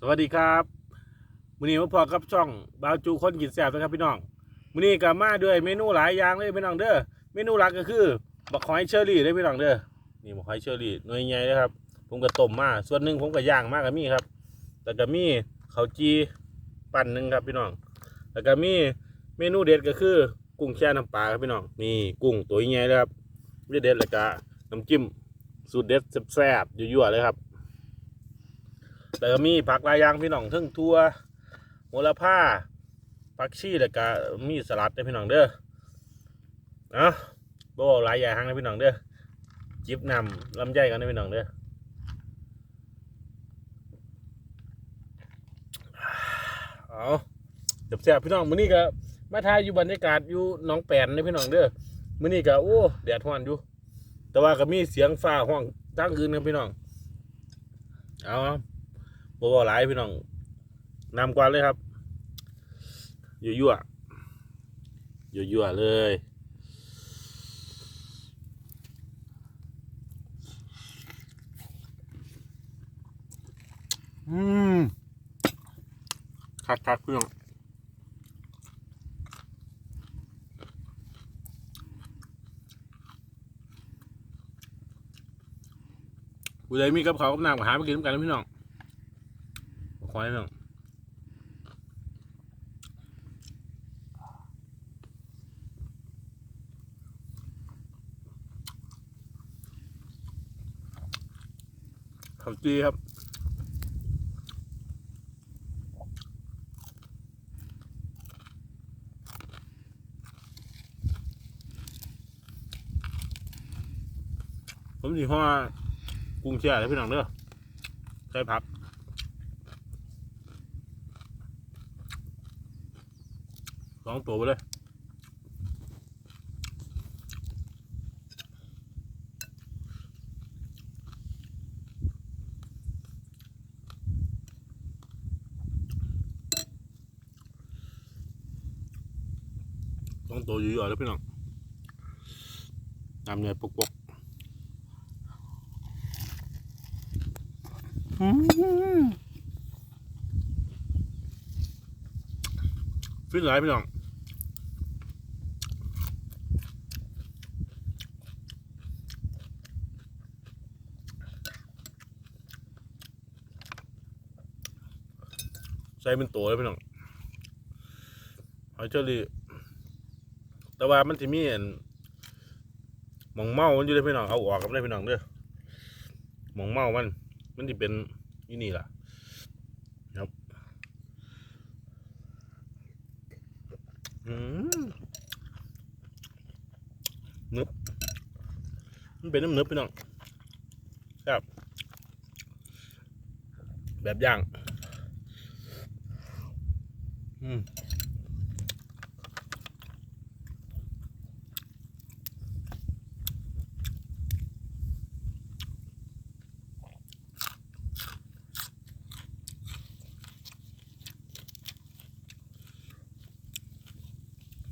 สวัสดีครับมื้อนี้มาพอกับช่องบาวจูคนกินแซ่บนะครับพี่น้องมื้อนี้ก็มาด้วยเมนูหลายอย่างเลยพี่น้องเด้อเมนูหลักก็คือบักหอยเชอรี่เด้อพี่น้องเด้อนี่บักหอยเชอรี่หน่วยใหญ่นะครับ ผมก็ต้มมาส่วนหนึ่งผมก็ย่างมากก็มีครับแล้วก็มีข้าวจีปั่นหนึ่งครับพี่น้องแล้วก็มีเมนูเด็ดก็คือกุ้งแช่น้ำปลาครับพี่น้องนี่กุ้งตัวใหญ่เลยครับเด็ดๆแล้วก็น้ำจิ้มสูตรเด็ดแซ่บๆยั่วๆเลยครับ แล้วก็มีผักหลายอย่างพี่น้องทั้งทั่วโหระพาผักชีแล้วก็มีสลัดนะพี่น้องเด้อเอะบ่เว้าหลายอย่างนะพี่น้องเด้อจิบนำลำไยกันนะพี่น้องเด้อเอาเดี๋ยวแซ่บพี่น้องมื้อนี้ก็มาถ่ายอยู่บรรยากาศอยู่หนองแปนนะพี่น้องเด้อมื้อนี้ก็โอ้แดดร้อนอยู่ แต่ว่าก็มีเสียงฟ้าห้องทางอื่นครับพี่น้องเอา บบวหลายพี่น้องนำกว่าเลยครับยั่วยั่วยั่วยั่วๆเลยอืมคักคักๆพี่น้องผู้ใดมีกับเขากับน้ำก็หาไปกินน้ำกันนะพี่น้อง ควายเนาะข้าวจีครับผมสิห่อกุ้งแช่เลยพี่น้องเด้อใส่ผัก สองตัวไปเลยสองตัวอยู่ๆแล้วพี่น้องน้ำเนี่ยปกๆอืมฟินหลายพี่น้อง ใส่เป็นตัวเลยพี่น้องหอยเชอรี่แต่ว่ามันจะมีอันหมองเมามันอยู่เลยพี่น้องเอาออกกับได้พี่น้องเด้อหมองเมามัน มันจะเป็นนี่นี่ล่ะครับอืมนึบมันเป็นน้ำนึบพี่น้องครับ แบบย่าง อืม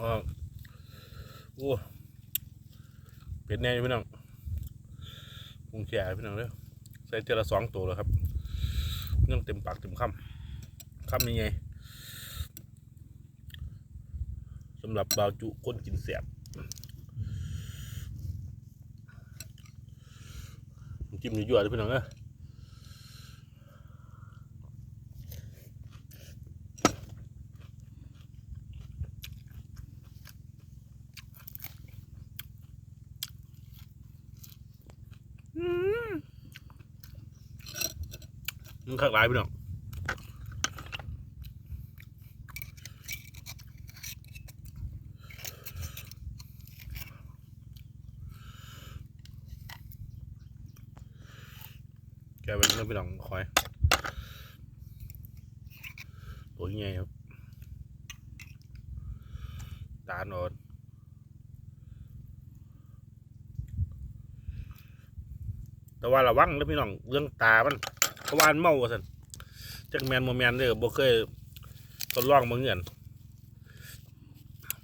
อ่าโอ้เป็ดแน่อยู่พี่น้องคงแก่พี่น้องเด้อใส่เจละสองตัวแล้วครับเนื่งเต็มปากเต็มคำคำยังไง สำหรับบาวจุคนกินแสบจิ้มยั่วๆเลยพี่น้องเอ้ยมันคักหลายพี่น้อง แกเป็นเรื่องพี่น้องคอยตัวยังไงครับตาโนดแต่ว่าระวังนะพี่น้องเรื่องตามันเพราะว่ามันเมาสันจักแมนโมแมนเด้อบ่เคยทดลองมาเงิน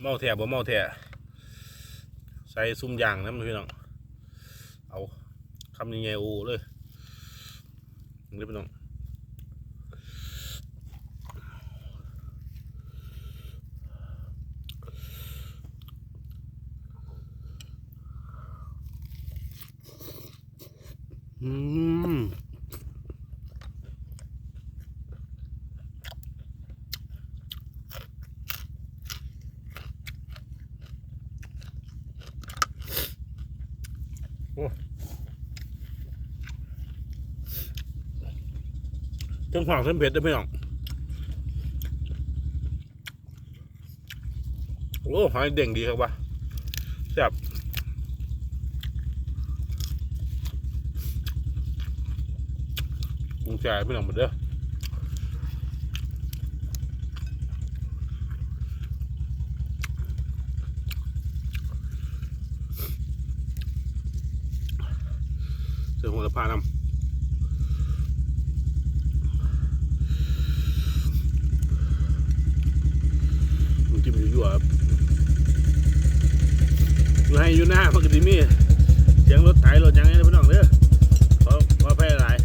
เมาแท้บ่เมาแท้ใส่ซุ่มยางนะพี่น้องเอาคำยังไงโอ้เลย เรียบร้อยอืม ทั้งฝั่งเส้นเผ็ดได้ไหมน้องโอ้หอยเด้งดีครับวะแซ่บกุ้งแช่พี่น้องหมดเด้อเสือหัวละพานำมันจิ้มอยู่ๆครับ อยู่หน้ามักดีมีเสียงรถไถรถยังไงนะพี่น้องเด้อเพราะว่าแพ้หลาย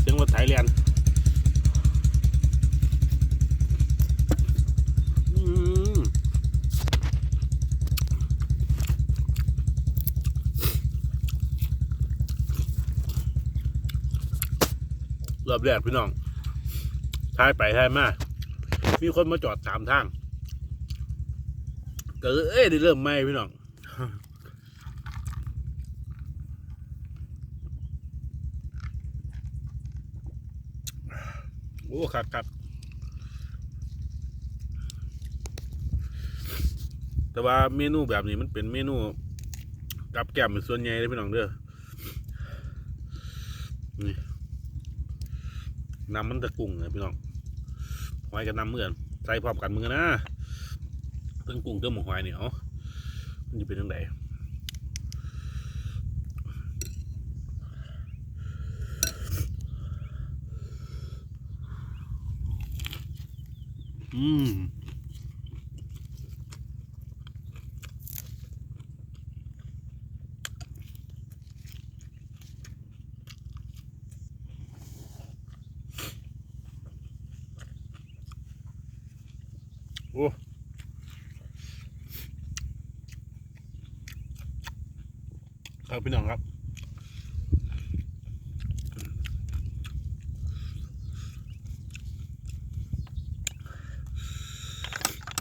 เสียงรถไถเรียนรอบแรกพี่น้องท้ายไปท้ายมา มีคนมาจอดสามทางก็เลยเอ้ยได้เริ่มไหมพี่น้อง โอ้ครับครับแต่ว่าเมนูแบบนี้มันเป็นเมนูกับแกมเป็นส่วนใหญ่เลยพี่น้องเด้อนี่น้ำมันตะกุ้งเลยพี่น้องหอยกับน้ำเมื่อนใส่พร้อมกันมือนะตั้งกุ้งเตั้งหมูหอยเนี่ยเอามันจะเป็นยังไง อืมโอ้ครับพี่น้องครับ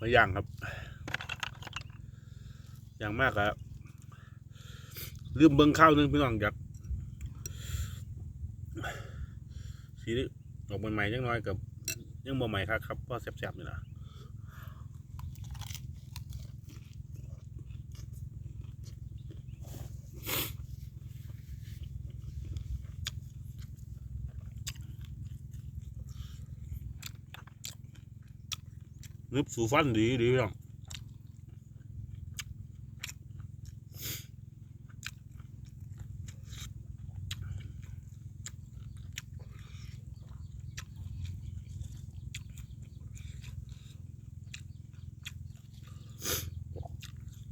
มาย่างครับอย่างมากครับลืมเบิ้งข้าวหนึงพี่น้องจากสีออกใหม่ๆยังน้อยกับยังบ่ใหม่ครับครับเพราะแซ่บๆนี่แหละ นึบสู่ฟันดีดีพี่น้อง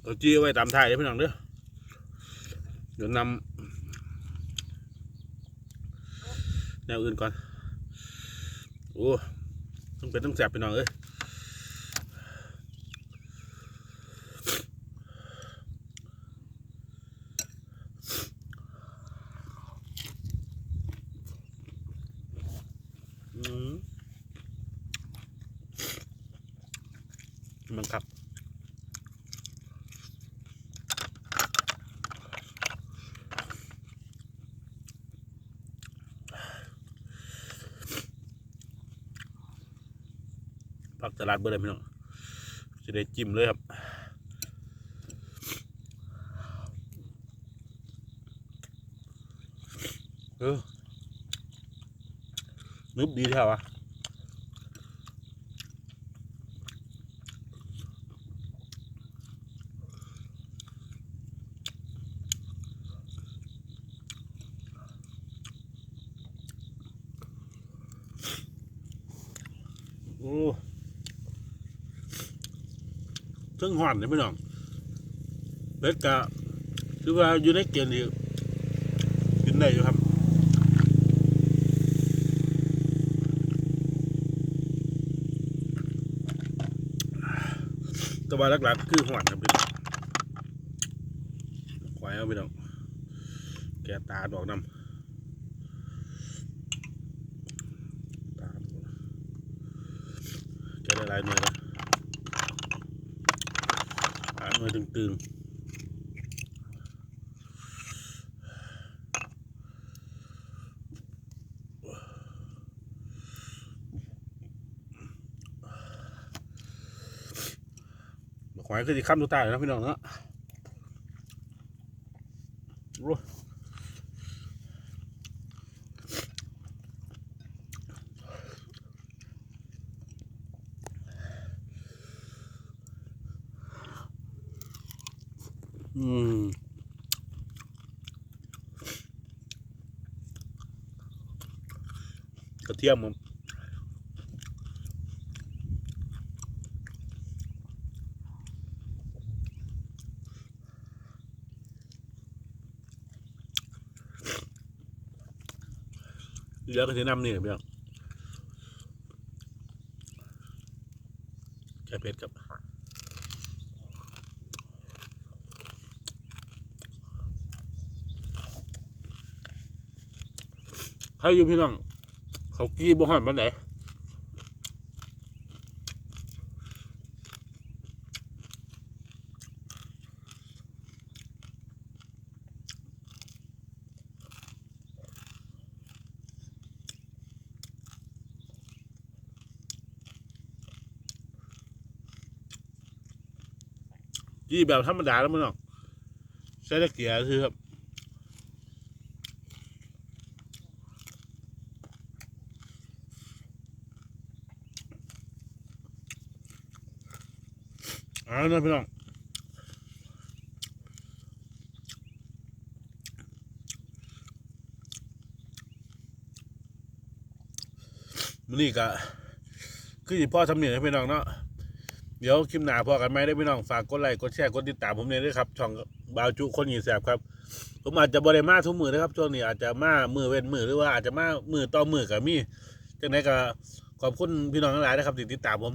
เอาจี้ไว้ตามท้ายเลยพี่น้องเด้อเดี๋ยวนำแนวอื่นก่อน โอ้ต้องเป็นต้องแสบพี่น้องเอ้ยอืม มันครับผักตลาดเบอร์เลยพี่น้องจะได้จิ้มเลยครับเออนึบดีแท้วะ ทั้งหอนเลยพี่น้องเป็ดกะคือว่าอยู่ในเกณฑ์นี้กินได้อยู่ครับแต่ว่าหลักๆคือหอนครับพี่น้องควายเอาพี่น้องแกตาดอกน้ำแกได้หลายหน่วยนะ มาตึงๆบอกหอยคือจะข้ามตัวตายแล้วพี่น้องเนาะโอ้อืมก ระเทียมผมเหลือกระเทียมน้ำนี่พี่น้องแค่เผ็ดกับให้อยู่พี่น้อง เขากี้บ่หันมันไหนกี้แบบธรรมดาแล้วมั้งเนาะใช้ตะเกียบคือครับ เอ่านะพี่น้องมันนี่ก็คือพ่อทำเนี่ยพี่น้องเนาะเดี๋ยวคลิปหน้าพอกันไหมได้พี่น้องฝากกดไลค์กดแชร์กดติดตามผมเนี่ยด้วยครับ ช่องบาวจุคนหยีแสบครับ ผมอาจจะบริมาทุกมือนะครับช่วงนี้อาจจะมามือเว้นมือหรือว่าอาจจะมามือต่อมือกับมี่จังไดก็ขอบคุณพี่น้องทั้งหลายนะครับที่ติดตามผม